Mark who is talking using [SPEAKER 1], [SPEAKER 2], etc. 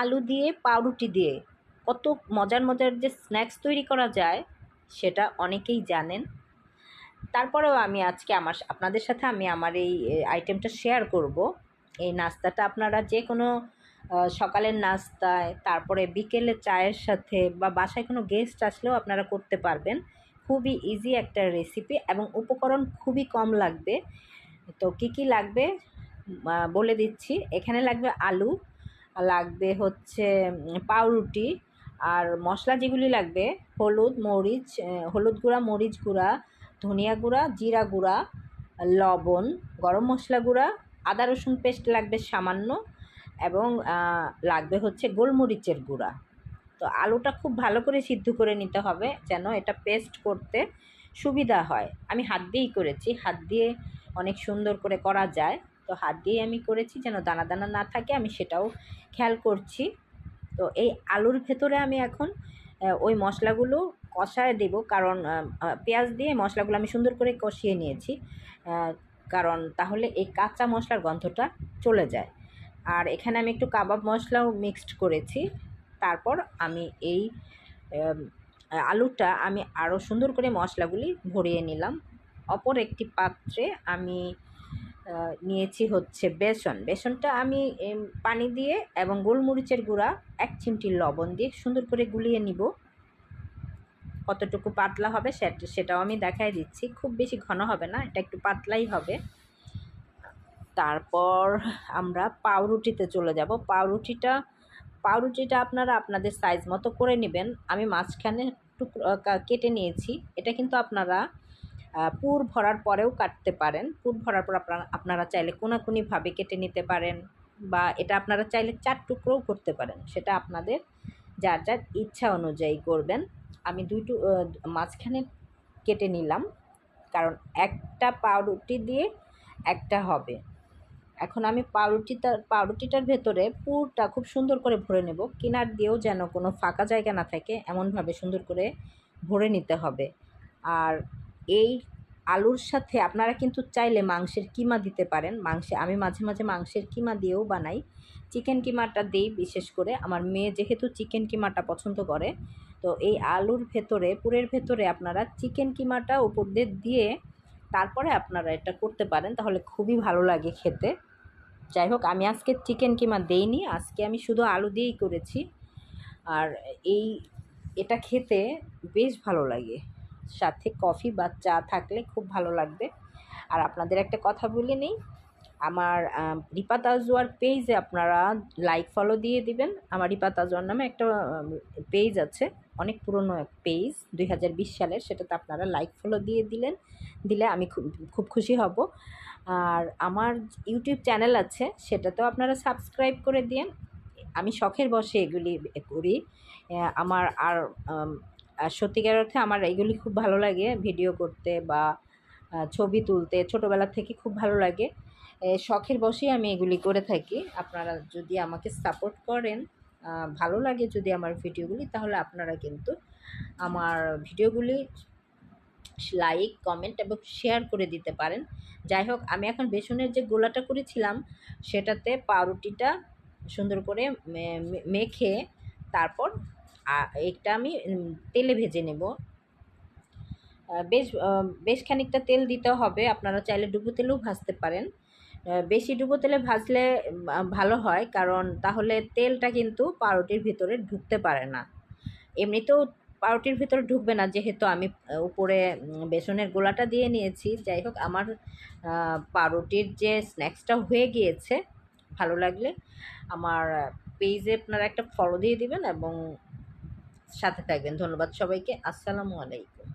[SPEAKER 1] আলু দিয়ে, পাউরুটি দিয়ে কত মজার মজার যে স্ন্যাক্স তৈরি করা যায়, সেটা অনেকেই জানেন। তারপরেও আমি আজকে আমার, আপনাদের সাথে আমি আমার এই আইটেমটা শেয়ার করব। এই নাস্তাটা আপনারা যে কোনো সকালের নাস্তায়, তারপরে বিকেলে চায়ের সাথে বা বাসায় কোনো গেস্ট আসলেও আপনারা করতে পারবেন। খুবই ইজি একটা রেসিপি এবং উপকরণ খুবই কম লাগবে। তো কি কি লাগবে? বলে দিচ্ছি। এখানে লাগবে আলু লাগবে হচ্ছে পাউরুটি আর মশলা যেগুলি লাগবে, হলুদ, মরিচ হলুদ গুঁড়া, মরিচ গুঁড়া, ধনিয়া গুঁড়া, জিরা গুঁড়া, লবণ, গরম মশলা গুঁড়া, আদা রসুন পেস্ট লাগবে সামান্য এবং লাগবে হচ্ছে গোলমরিচের গুঁড়া। তো আলুটা খুব ভালো করে সিদ্ধ করে নিতে হবে যেন এটা পেস্ট করতে সুবিধা হয়। আমি হাত দিয়েই করেছি, হাত দিয়ে অনেক সুন্দর করে করা যায়। তো হাত দিয়ে আমি করেছি, যেন দানা দানা না থাকে, আমি সেটাও খেয়াল করছি। তো এই আলুর ভেতরে আমি এখন ওই মশলাগুলো কষায় দেব, কারণ পেঁয়াজ দিয়ে মশলাগুলো আমি সুন্দর করে কষিয়ে নিয়েছি কারণ তাহলে এই কাঁচা মশলার গন্ধটা চলে যায়। আর এখানে আমি একটু কাবাব মশলাও মিক্সড করেছি, তারপর আমি এই আলুটা আমি আরও সুন্দর করে মশলাগুলি ভরিয়ে নিলাম। অপর একটি পাত্রে আমি নিয়েছি হচ্ছে বেসন। বেসনটা আমি পানি দিয়ে এবং গোলমরিচের গুঁড়া এক চিমটি লবণ দিয়ে সুন্দর করে গুলিয়ে নিব। কতটুকু পাতলা হবে সেটা, সেটাও আমি দেখাই দিচ্ছি। খুব বেশি ঘন হবে না, এটা একটু পাতলাই হবে। তারপর আমরা পাউরুটিতে চলে যাব। পাউরুটিটা পাউরুটিটা আপনারা আপনাদের সাইজ মতো করে নেবেন। আমি মাঝখানে টুকরো কেটে নিয়েছি। এটা কিন্তু আপনারা পুর ভরার পরেও কাটতে পারেন। পুর ভরার পর আপনারা আপনারা চাইলে কোনাকুনিভাবে কেটে নিতে পারেন বা এটা আপনারা চাইলে চার টুকরোও করতে পারেন। সেটা আপনাদের যার যার ইচ্ছা অনুযায়ী করবেন। আমি দুইটু মাঝখানে কেটে নিলাম কারণ একটা পাউরুটি দিয়ে একটা হবে। এখন আমি পাউরুটিটার পাউরুটিটার ভেতরে পুরটা খুব সুন্দর করে ভরে নেব। কিনার দিয়েও যেন কোনো ফাঁকা জায়গা না থাকে, এমনভাবে সুন্দর করে ভরে নিতে হবে। আর এই আলুর সাথে আপনারা কিন্তু চাইলে মাংসের কিমা দিতে পারেন। মাংসে আমি মাঝে মাঝে মাংসের কিমা দিয়েও বানাই। চিকেন কিমাটা দিই বিশেষ করে। আমার মেয়ে যেহেতু চিকেন কিমাটা পছন্দ করে, তো এই আলুর ভেতরে, পুরের ভেতরে আপনারা চিকেন কিমাটা উপর দিয়ে দিয়ে তারপরে আপনারা এটা করতে পারেন। তাহলে খুবই ভালো লাগে খেতে। যাই হোক, আমি আজকে চিকেন কিমা দেইনি। আজকে আমি শুধু আলু দিয়েই করেছি। আর এই, এটা খেতে বেশ ভালো লাগে। সাথে কফি বা চা থাকলে খুব ভালো লাগবে। আর আপনাদের একটা কথা বলে নেই, আমার রিপা তাজওয়ার পেজে আপনারা লাইক ফলো দিয়ে দিবেন। আমার রিপা তাজওয়ার নামে একটা পেজ আছে, অনেক পুরনো পেজ দুই হাজার বিশ সালের, সেটাতে আপনারা লাইক ফলো দিয়ে দিলেন, দিলে আমি খুব খুব খুশি হব। আর আমার ইউটিউব চ্যানেল আছে, সেটাতেও আপনারা সাবস্ক্রাইব করে দিন আমি শখের বসে এগুলি করি। আমার আর সত্যিকার অর্থে আমার এগুলি খুব ভালো লাগে ভিডিও করতে বা ছবি তুলতে। ছোটোবেলা থেকে খুব ভালো লাগে। শখের বসেই আমি এগুলি করে থাকি। আপনারা যদি আমাকে সাপোর্ট করেন ভালো লাগে যদি আমার ভিডিওগুলি, তাহলে আপনারা কিন্তু আমার ভিডিওগুলি লাইক, কমেন্ট এবং শেয়ার করে দিতে পারেন। যাই হোক, আমি এখন বেসনের যে গোলাটা করেছিলাম, সেটাতে পাউরুটিটা সুন্দর করে মেখে তারপর এটা আমি তেলে ভেজে নেব। বেশ বেশ খানিকটা তেল দিতে হবে। আপনারা চাইলে ডুবো তেলেও ভাজতে পারেন। বেশি ডুবো তেলে ভাজলে ভালো হয়, কারণ তাহলে তেলটা কিন্তু পাউরুটির ভিতরে ঢুকতে পারে না। এমনিতেও পাউরুটির ভিতরে ঢুকবে না, যেহেতু আমি উপরে বেসনের গোলাটা দিয়ে নিয়েছি। যাই হোক, আমার পাউরুটির যে স্ন্যাক্সটা হয়ে গিয়েছে, ভালো লাগলে আমার পেজে আপনারা একটা ফলো দিয়ে দিবেন এবং সাথে থাকবেন। ধন্যবাদ সবাইকে। আসসালামু আলাইকুম।